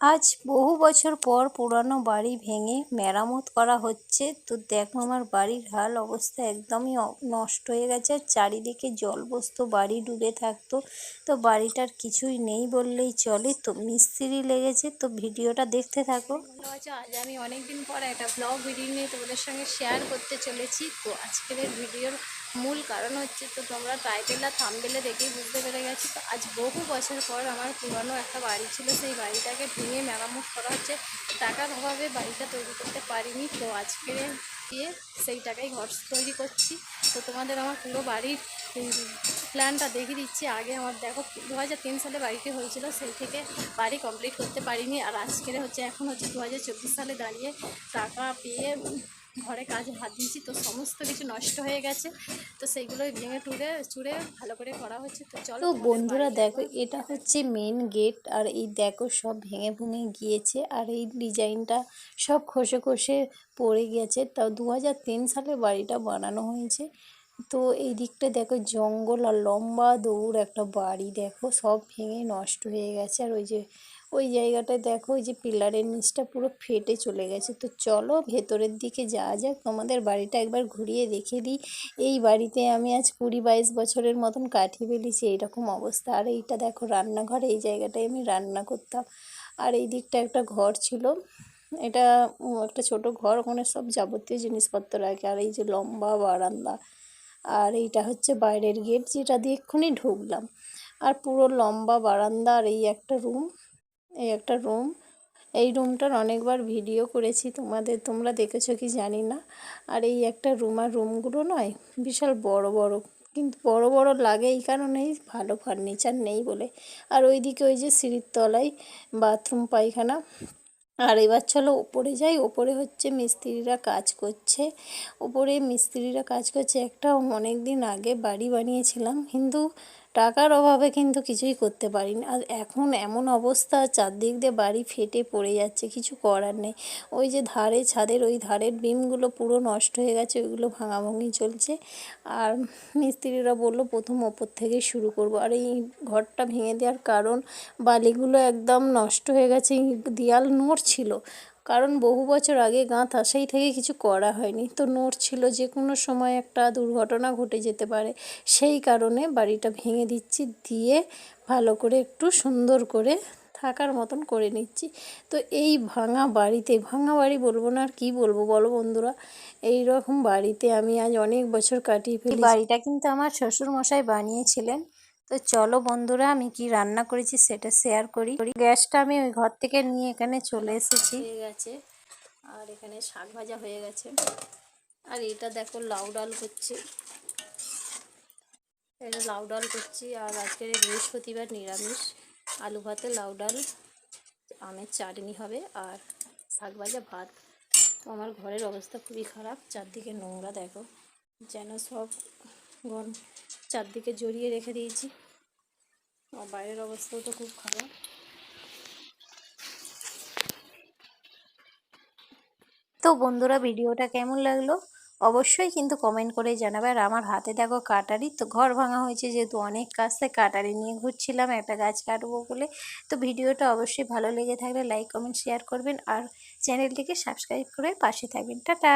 আজ বহু বছর পর পুরানো বাড়ি ভেঙে মেরামত করা হচ্ছে। তো দেখো আমার বাড়ির হাল অবস্থা একদমই নষ্ট হয়ে গেছে আর চারিদিকে জল বসতো বাড়ি ডুবে থাকতো। তো বাড়িটার কিছুই নেই বললেই চলে। তো মিস্ত্রি লেগেছে। তো ভিডিওটা দেখতে থাকো। আজ আমি অনেক দিন পর একটা ব্লগ ভিডিও নিয়ে তোমাদের সঙ্গে শেয়ার করতে চলেছি। তো আজকের ভিডিওর মূল কারণ হচ্ছে তো তোমরা টাইটেল আর থাম্বেলে দেখেই বুঝতে পেরে গেছি। তো আজ বহু বছর পর আমার পুরনো একটা বাড়ি ছিল, সেই বাড়িটাকে ভেঙে মেরামত করা হচ্ছে। টাকার অভাবে বাড়িটা তৈরি করতে পারিনি, তো আজকে দিয়ে সেই টাকায় ঘর তৈরি করছি। তো তোমাদের আমার পুরো বাড়ির প্ল্যানটা দেখিয়ে দিচ্ছি। আগে আমার দেখো দু হাজার তিন সালে বাড়িটি হয়েছিল, সেই থেকে বাড়ি কমপ্লিট করতে পারিনি। আর আজকের হচ্ছে, এখন হচ্ছে দু হাজার চব্বিশ সালে দাঁড়িয়ে টাকা পেয়ে ঘরে কাজে হাত দিয়েছি তো সমস্ত কিছু নষ্ট হয়ে গেছে। তো সেইগুলোই ভেঙে টুড়ে চুড়ে ভালো করে করা হচ্ছে। তো চলো বন্ধুরা দেখো এটা হচ্ছে মেন গেট আর এই দেখো সব ভেঙে ভেঙে গিয়েছে আর এই ডিজাইনটা সব খসে খসে পড়ে গেছে। তাও দু হাজার তিন সালে বাড়িটা বানানো হয়েছে। তো এই দিকটা দেখো জঙ্গল আর লম্বা দৌড় একটা বাড়ি দেখো সব ভেঙে নষ্ট হয়ে গেছে। আর ওই যে ওই জায়গাটায় দেখো, ওই যে পিলারের নিচটা পুরো ফেটে চলে গেছে। তো চলো ভেতরের দিকে যাওয়া যাক। তোমাদের বাড়িটা একবার ঘুরিয়ে দেখে দিই। এই বাড়িতে আমি আজ কুড়ি বাইশ বছরের মতন কাটিয়ে ফেলেছি, এইরকম অবস্থা। আর এইটা দেখো, রান্নাঘর, এই জায়গাটায় আমি রান্না করতাম। আর এই দিকটা একটা ঘর ছিল। এটা একটা ছোট ঘর, ওখানে সব যাবতীয় জিনিসপত্র রাখে। আর এই যে লম্বা বারান্দা। আর এইটা হচ্ছে বাইরের গেট, যেটা দিয়ে এক্ষুনি ঢুকলাম। আর পুরো লম্বা বারান্দা আর এই একটা রুম। এই একটা রুম। এই রুমটার অনেকবার ভিডিও করেছি তোমাদের, তোমরা দেখেছ কি জানি না। আর এই একটা রুম, আর রুমগুলো নয়, বিশাল বড় বড়। কিন্তু বড় বড় লাগে এই কারণেই ভালো ফার্নিচার নেই বলে। আর ওইদিকে ওই যে সিঁড়ির তলায় বাথরুম পায়খানা। আর এবার চলো ওপরে যাই, ওপরে হচ্ছে মিস্ত্রিরা কাজ করছে। ওপরে মিস্ত্রিরা কাজ করছে। একটা অনেক দিন আগে বাড়ি বানিয়েছিলাম কিন্তু টাকার অভাবে কিন্তু কিছুই করতে পারিনি। আর এখন এমন অবস্থা, চারদিক দিয়ে বাড়ি ফেটে পড়ে যাচ্ছে, কিছু করার নেই। ওই যে ধারে ছাদের, ওই ধারের বিমগুলো পুরো নষ্ট হয়ে গেছে, ওইগুলো ভাঙাভাঙি চলছে। আর মিস্ত্রিরা বলল, প্রথম ওপর থেকে শুরু করব। আর এই ঘরটা ভেঙে দেওয়ার কারণ, বালিগুলো একদম নষ্ট হয়ে গেছে দেয়াল নড়ছিল কারণ বহু বছর আগে গাঁথা সেই থেকে কিছু করা হয়নি। তো নোট ছিল যে কোনো সময় একটা দুর্ঘটনা ঘটে যেতে পারে। সেই কারণে বাড়িটা ভেঙে দিচ্ছি, দিয়ে ভালো করে একটু সুন্দর করে থাকার মতন করে নিচ্ছি। তো এই ভাঙা বাড়িতে, ভাঙা বাড়ি বলব না আর কী বলব, বলো বন্ধুরা এই রকম বাড়িতে আমি আজ অনেক বছর কাটিয়ে ফেলি বাড়িটা কিন্তু আমার শ্বশুর মশাই বানিয়েছিলেন। তো চলো বন্ধুরা, আমি কি রান্না করেছি সেটা শেয়ার করি। গ্যাসটা আমি ওই ঘর থেকে নিয়ে এখানে চলে এসেছি। হয়ে গেছে। আর এখানে শাক ভাজা হয়ে গেছে। আর এটা দেখো লাউ ডাল করছি। এটা লাউ ডাল করছি। আর আজকে বৃহস্পতিবার নিরামিষ। আলু ভাতে লাউ ডাল, আমের চাটনি হবে আর শাক ভাজা ভাত। আমার ঘরের অবস্থা খুবই খারাপ। চারদিকে নোংরা দেখো। যেন সব ঘর চারদিকে জড়িয়ে রেখে দিয়েছি। আর বাইরের অবস্থাও তো খুব খারাপ। তো বন্ধুরা, ভিডিওটা কেমন লাগল? অবশ্যই কিন্তু কমেন্ট করে জানাবে। আর আমার হাতে দেখো কাটারি, তো ঘর ভাঙা হয়েছে যেহেতু অনেক তাই কাটারি নিয়ে ঘুরছিলাম, একটা গাছ কাটবো বলে। তো ভিডিওটা অবশ্যই ভালো লেগে থাকলে লাইক কমেন্ট শেয়ার করবেন। আর চ্যানেলটিকে সাবস্ক্রাইব করে পাশে থাকবেন। টাটা!